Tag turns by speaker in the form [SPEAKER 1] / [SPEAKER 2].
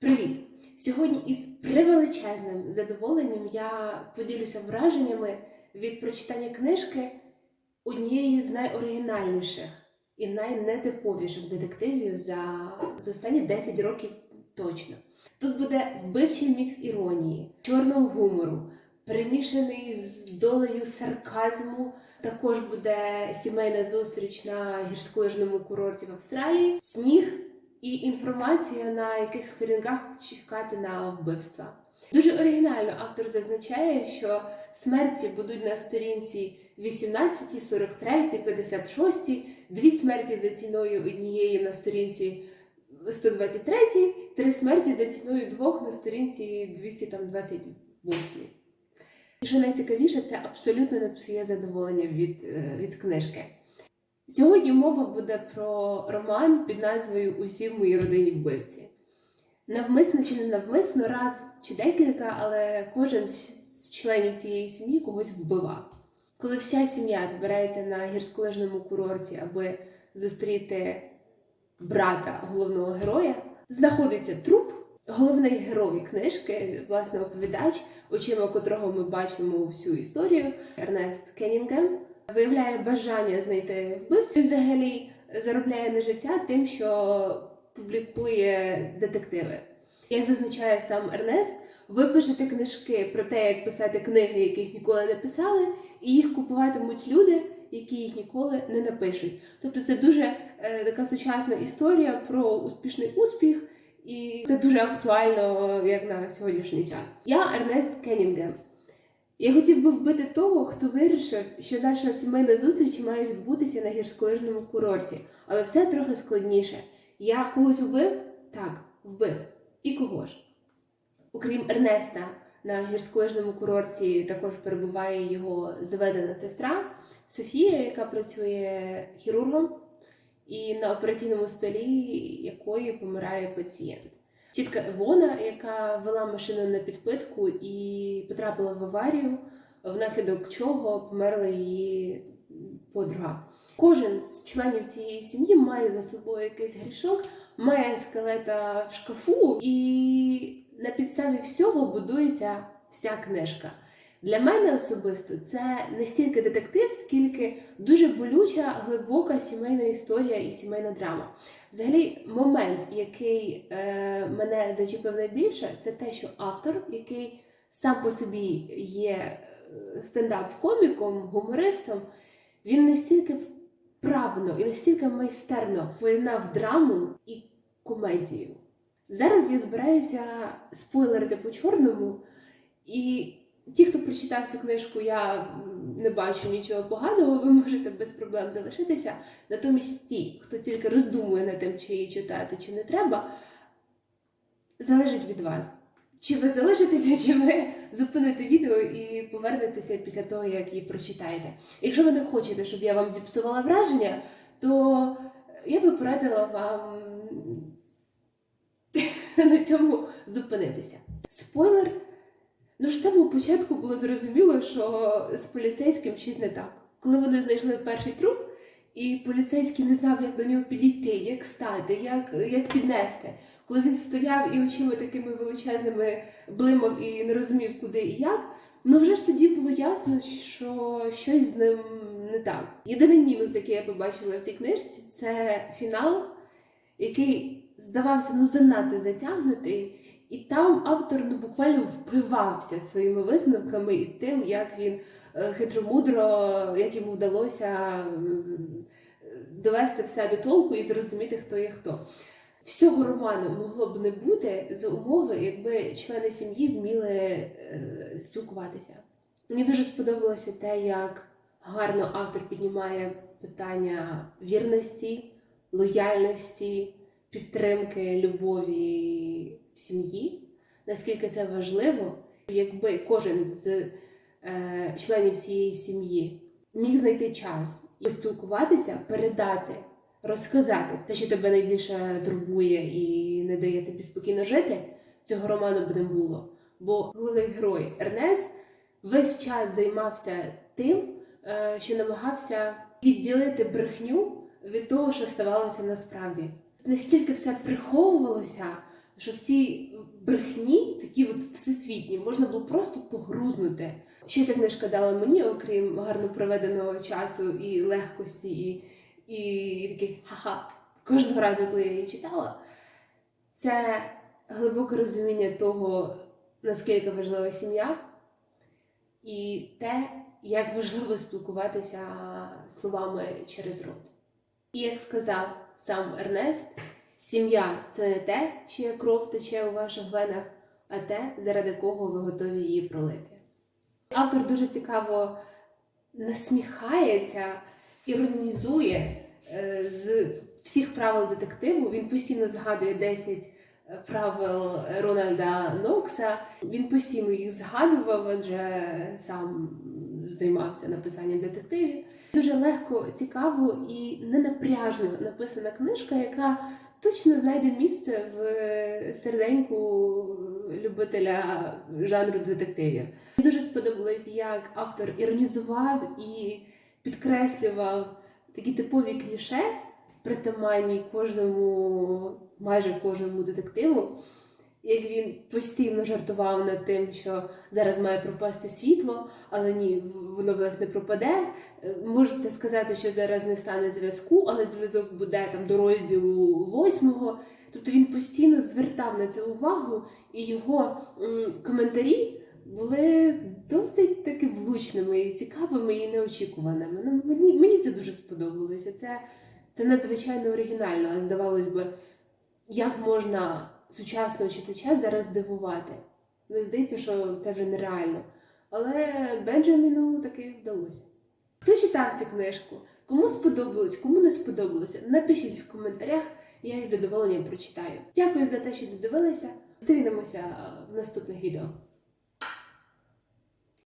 [SPEAKER 1] Привіт! Сьогодні із превеличезним задоволенням я поділюся враженнями від прочитання книжки однієї з найоригінальніших і найнетиповіших детективів за, за останні 10 років точно. Тут буде вбивчий мікс іронії, чорного гумору, перемішаний з долею сарказму. Також буде сімейна зустріч на гірськолижному курорті в Австралії, сніг і інформація, на яких сторінках чекати на вбивства. Дуже оригінально автор зазначає, що смерті будуть на сторінці 18, 43, 56, дві смерті за ціною однієї на сторінці 123, три смерті за ціною двох на сторінці 228. І що найцікавіше, це абсолютно не псує задоволення від, е, від книжки. Сьогодні мова буде про роман під назвою Усі в моїй родині вбивці. Навмисно чи не навмисно, раз чи декілька, але кожен з членів цієї сім'ї когось вбивав. Коли вся сім'я збирається на гірськолижному курорті, аби зустріти брата головного героя, знаходиться труп. Головний герой книжки, власне, оповідач, очима котрого ми бачимо всю історію, Ернест Кеннінгем, виявляє бажання знайти вбивцю і взагалі заробляє на життя тим, що публікує детективи. Як зазначає сам Ернест, ви пишете книжки про те, як писати книги, яких ніколи не писали, і їх купуватимуть люди, які їх ніколи не напишуть. Тобто це дуже е, така сучасна історія про успішний успіх, і це дуже актуально е, як на сьогоднішній час. Я Ернест Кеннінгем. Я хотів би вбити того, хто вирішив, що наша сімейна зустріч має відбутися на гірськолижному курорті, але все трохи складніше. Я когось вбив? Так, вбив. І кого ж? Окрім Ернеста, на гірськолижному курорті також перебуває його заведена сестра Софія, яка працює хірургом, і на операційному столі якої помирає пацієнт. Тітка Евона, яка вела машину на підпитку і потрапила в аварію, внаслідок чого померла її подруга. Кожен з членів цієї сім'ї має за собою якийсь грішок, має скелета в шкафу, і на підставі всього будується вся книжка. Для мене особисто це не стільки детектив, скільки дуже болюча, глибока сімейна історія і сімейна драма. Взагалі, момент, який е, мене зачепив найбільше, це те, що автор, який сам по собі є е, стендап-коміком, гумористом, він настільки вправно і настільки майстерно поєднав драму і комедію. Зараз я збираюся спойлерити по чорному, і ті, хто прочитав цю книжку, я не бачу нічого поганого, ви можете без проблем залишитися. Натомість ті, хто тільки роздумує над тим, чи її читати, чи не треба, залежить від вас. Чи ви залишитеся, чи ви зупините відео і повернетеся після того, як її прочитаєте. Якщо ви не хочете, щоб я вам зіпсувала враження, то я би порадила вам на цьому зупинитися. Спойлер. Ну ж самого початку було зрозуміло, що з поліцейським щось не так. Коли вони знайшли перший труп, і поліцейський не знав, як до нього підійти, як стати, як, як піднести. Коли він стояв і очима такими величезними блимав і не розумів, куди і як, ну вже ж тоді було ясно, що щось з ним не так. Єдиний мінус, який я побачила в цій книжці, це фінал, який здавався ну занадто затягнутий. І там автор ну буквально впивався своїми висновками і тим, як він е, хитромудро, як йому вдалося довести все до толку і зрозуміти, хто є хто. Всього роману могло б не бути за умови, якби члени сім'ї вміли е, спілкуватися. Мені дуже сподобалося те, як гарно автор піднімає питання вірності, лояльності, підтримки, любові сім'ї, наскільки це важливо, якби кожен з е, членів цієї сім'ї міг знайти час і поспілкуватися, передати, розказати те, що тебе найбільше турбує і не дає тобі спокійно жити, цього роману б не було. Бо головний герой Ернест весь час займався тим, е, що намагався відділити брехню від того, що ставалося насправді. Настільки все приховувалося, що в цій брехні, такі от всесвітні, можна було просто погрузнути. Що ця книжка дала мені, окрім гарно проведеного часу і легкості, і, і таких ха-ха кожного разу, коли я її читала, це глибоке розуміння того, наскільки важлива сім'я, і те, як важливо спілкуватися словами через рот. І як сказав сам Ернест, сім'я це не те, чия кров тече у ваших венах, а те, заради кого ви готові її пролити. Автор дуже цікаво насміхається, іронізує е, з всіх правил детективу. Він постійно згадує 10 правил Рональда Нокса. Він постійно їх згадував, адже сам займався написанням детективів. Дуже легко, цікаво і ненапряжно написана книжка, яка точно знайде місце в серденьку любителя жанру детективів. Мені дуже сподобалось, як автор іронізував і підкреслював такі типові кліше, притаманні кожному, майже кожному детективу. Як він постійно жартував над тим, що зараз має пропасти світло, але ні, воно власне пропаде. Е, Можете сказати, що зараз не стане зв'язку, але зв'язок буде там до розділу восьмого. Тобто він постійно звертав на це увагу, і його м, коментарі були досить таки влучними, і цікавими і неочікуваними. Ну, мені, мені це дуже сподобалося. Це, це надзвичайно оригінально, а здавалось би, як можна сучасного читача зараз здивувати. Ну, здається, що це вже нереально. Але Бенджаміну таки вдалося. Хто читав цю книжку? Кому сподобалось, кому не сподобалося? Напишіть в коментарях, я їх з задоволенням прочитаю. Дякую за те, що додивилися. Зустрінемося в наступних відео.